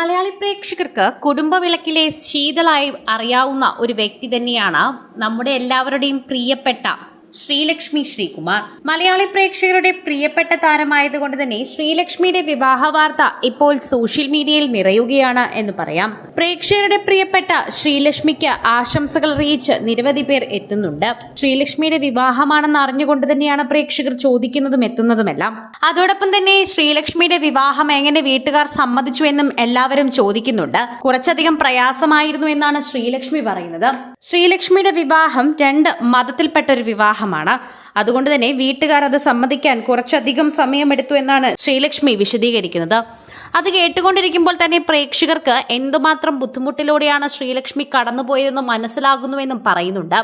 മലയാളി പ്രേക്ഷകർക്ക് കുടുംബവിളക്കിലെ ശീതളായി അറിയാവുന്ന ഒരു വ്യക്തി തന്നെയാണ് നമ്മുടെ എല്ലാവരുടെയും പ്രിയപ്പെട്ട ശ്രീലക്ഷ്മി ശ്രീകുമാർ. മലയാളി പ്രേക്ഷകരുടെ പ്രിയപ്പെട്ട താരമായതുകൊണ്ട് തന്നെ ശ്രീലക്ഷ്മിയുടെ വിവാഹ വാർത്ത ഇപ്പോൾ സോഷ്യൽ മീഡിയയിൽ നിറയുകയാണ് എന്ന് പറയാം. പ്രേക്ഷകരുടെ പ്രിയപ്പെട്ട ശ്രീലക്ഷ്മിക്ക് ആശംസകൾ അറിയിച്ച് നിരവധി പേർ എത്തുന്നുണ്ട്. ശ്രീലക്ഷ്മിയുടെ വിവാഹമാണെന്ന് അറിഞ്ഞുകൊണ്ട് തന്നെയാണ് പ്രേക്ഷകർ ചോദിക്കുന്നതും എത്തുന്നതുമെല്ലാം. അതോടൊപ്പം തന്നെ ശ്രീലക്ഷ്മിയുടെ വിവാഹം എങ്ങനെ വീട്ടുകാർ സമ്മതിച്ചു എന്നും എല്ലാവരും ചോദിക്കുന്നുണ്ട്. കുറച്ചധികം പ്രയാസമായിരുന്നു എന്നാണ് ശ്രീലക്ഷ്മി പറയുന്നത്. ശ്രീലക്ഷ്മിയുടെ വിവാഹം രണ്ട് മതത്തിൽപ്പെട്ട ഒരു വിവാഹമാണ്. അതുകൊണ്ട് തന്നെ വീട്ടുകാർ അത് സമ്മതിക്കാൻ കുറച്ചധികം സമയമെടുത്തു എന്നാണ് ശ്രീലക്ഷ്മി വിശദീകരിക്കുന്നത്. അത് കേട്ടുകൊണ്ടിരിക്കുമ്പോൾ തന്നെ പ്രേക്ഷകർക്ക് എന്തുമാത്രം ബുദ്ധിമുട്ടിലൂടെയാണ് ശ്രീലക്ഷ്മി കടന്നുപോയതെന്ന് മനസ്സിലാകുന്നുവെന്നും പറയുന്നുണ്ട്.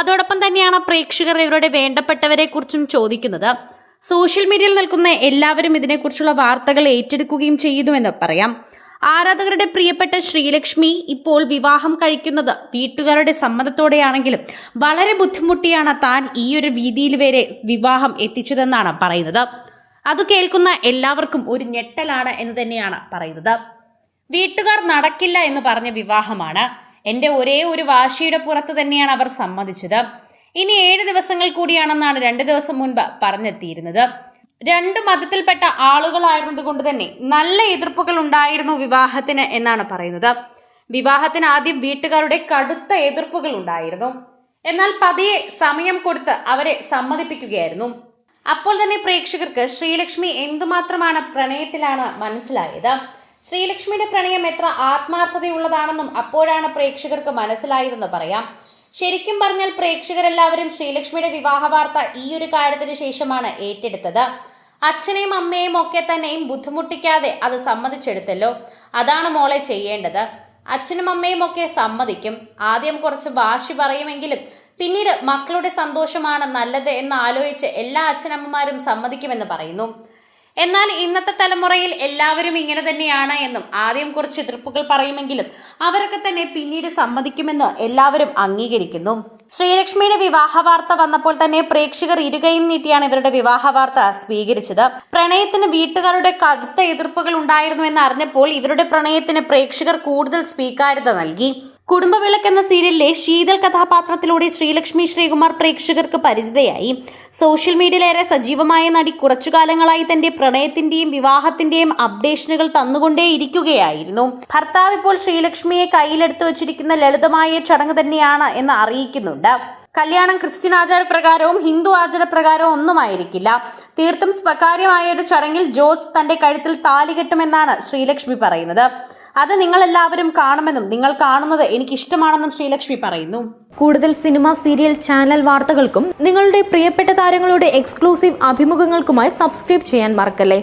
അതോടൊപ്പം തന്നെയാണ് പ്രേക്ഷകർ ഇവരുടെ വേണ്ടപ്പെട്ടവരെ കുറിച്ചും ചോദിക്കുന്നത്. സോഷ്യൽ മീഡിയയിൽ നിൽക്കുന്ന എല്ലാവരും ഇതിനെക്കുറിച്ചുള്ള വാർത്തകൾ ഏറ്റെടുക്കുകയും ചെയ്യുന്നുവെന്ന് പറയാം. ആരാധകരുടെ പ്രിയപ്പെട്ട ശ്രീലക്ഷ്മി ഇപ്പോൾ വിവാഹം കഴിക്കുന്നത് വീട്ടുകാരുടെ സമ്മതത്തോടെയാണെങ്കിലും വളരെ ബുദ്ധിമുട്ടിയാണ് താൻ ഈ ഒരു വീതിയിൽ വരെ വിവാഹം എത്തിച്ചതെന്നാണ് പറയുന്നത്. അത് കേൾക്കുന്ന എല്ലാവർക്കും ഒരു ഞെട്ടലാണ് എന്ന് തന്നെയാണ് പറയുന്നത്. വീട്ടുകാർ നടക്കില്ല എന്ന് പറഞ്ഞ വിവാഹമാണ്. എന്റെ ഒരേ ഒരു വാശിയുടെ പുറത്ത് തന്നെയാണ് അവർ സമ്മതിച്ചത്. ഇനി ഏഴ് ദിവസങ്ങൾ കൂടിയാണെന്നാണ് രണ്ട് ദിവസം മുൻപ് പറഞ്ഞെത്തിയിരുന്നത്. രണ്ട് മതത്തിൽപ്പെട്ട ആളുകളായിരുന്നത് കൊണ്ട് തന്നെ നല്ല എതിർപ്പുകൾ ഉണ്ടായിരുന്നു വിവാഹത്തിന് എന്നാണ് പറയുന്നത്. വിവാഹത്തിന് ആദ്യം വീട്ടുകാരുടെ കടുത്ത എതിർപ്പുകൾ ഉണ്ടായിരുന്നു. എന്നാൽ പതിയെ സമയം കൊടുത്ത് അവരെ സമ്മതിപ്പിക്കുകയായിരുന്നു. അപ്പോൾ തന്നെ പ്രേക്ഷകർക്ക് ശ്രീലക്ഷ്മി എന്തുമാത്രമാണ് പ്രണയത്തിലാണ് മനസ്സിലായത്? ശ്രീലക്ഷ്മിയുടെ പ്രണയം എത്ര ആത്മാർത്ഥതയുള്ളതാണെന്നും അപ്പോഴാണ് പ്രേക്ഷകർക്ക് മനസ്സിലായതെന്ന് പറയാം. ശരിക്കും പറഞ്ഞാൽ പ്രേക്ഷകരെല്ലാവരും ശ്രീലക്ഷ്മിയുടെ വിവാഹ വാർത്ത ഈ ഒരു കാര്യത്തിന് ശേഷമാണ് ഏറ്റെടുത്തത്. അച്ഛനെയും അമ്മയെയും ഒക്കെ തന്നെയും ബുദ്ധിമുട്ടിക്കാതെ അത് സമ്മതിച്ചെടുത്തല്ലോ. അതാണ് മോളെ ചെയ്യേണ്ടത്. അച്ഛനും അമ്മയും ഒക്കെ സമ്മതിക്കും. ആദ്യം കുറച്ച് വാശി പറയുമെങ്കിലും പിന്നീട് മക്കളുടെ സന്തോഷമാണ് നല്ലത് എന്ന് ആലോചിച്ച് എല്ലാ അച്ഛനമ്മമാരും സമ്മതിക്കുമെന്ന് പറയുന്നു. എന്നാൽ ഇന്നത്തെ തലമുറയിൽ എല്ലാവരും ഇങ്ങനെ തന്നെയാണ് എന്നും ആദ്യം കുറച്ച് എതിർപ്പുകൾ പറയുമെങ്കിലും അവരൊക്കെ തന്നെ പിന്നീട് സമ്മതിക്കുമെന്ന് എല്ലാവരും അംഗീകരിക്കുന്നു. ശ്രീലക്ഷ്മിയുടെ വിവാഹ വാർത്ത വന്നപ്പോൾ തന്നെ പ്രേക്ഷകർ ഇരുകയും നീട്ടിയാണ് ഇവരുടെ വിവാഹ വാർത്ത സ്വീകരിച്ചത്. പ്രണയത്തിന് വീട്ടുകാരുടെ കടുത്ത എതിർപ്പുകൾ ഉണ്ടായിരുന്നു എന്ന് അറിഞ്ഞപ്പോൾ ഇവരുടെ പ്രണയത്തിന് പ്രേക്ഷകർ കൂടുതൽ സ്വീകാര്യത നൽകി. കുടുംബവിളക്ക് എന്ന സീരിയലിലെ ശീതൽ കഥാപാത്രത്തിലൂടെ ശ്രീലക്ഷ്മി ശ്രീകുമാർ പ്രേക്ഷകർക്ക് പരിചിതയായി. സോഷ്യൽ മീഡിയയിലേറെ സജീവമായ നടി കുറച്ചു കാലങ്ങളായി തന്റെ പ്രണയത്തിന്റെയും വിവാഹത്തിന്റെയും അപ്ഡേഷനുകൾ തന്നുകൊണ്ടേയിരിക്കുകയായിരുന്നു. ഭർത്താവ് ഇപ്പോൾ ശ്രീലക്ഷ്മിയെ കയ്യിലെടുത്തു വച്ചിരിക്കുന്ന ലളിതമായ ചടങ്ങ് തന്നെയാണ് എന്ന് അറിയിക്കുന്നുണ്ട്. കല്യാണം ക്രിസ്ത്യൻ ആചാരപ്രകാരവും ഹിന്ദു ആചാരപ്രകാരവും ഒന്നുമായിരിക്കില്ല. തീർത്തും സ്വകാര്യമായ ഒരു ചടങ്ങിൽ ജോസ് തന്റെ കഴുത്തിൽ താലി കെട്ടുമെന്നാണ് ശ്രീലക്ഷ്മി പറയുന്നത്. അത് നിങ്ങൾ എല്ലാവരും കാണുമെന്നും നിങ്ങൾ കാണുന്നത് എനിക്ക് ഇഷ്ടമാണെന്നും ശ്രീലക്ഷ്മി പറയുന്നു. കൂടുതൽ സിനിമ സീരിയൽ ചാനൽ വാർത്തകൾക്കും നിങ്ങളുടെ പ്രിയപ്പെട്ട താരങ്ങളുടെ എക്സ്ക്ലൂസീവ് അഭിമുഖങ്ങൾക്കുമായി സബ്സ്ക്രൈബ് ചെയ്യാൻ മറക്കല്ലേ?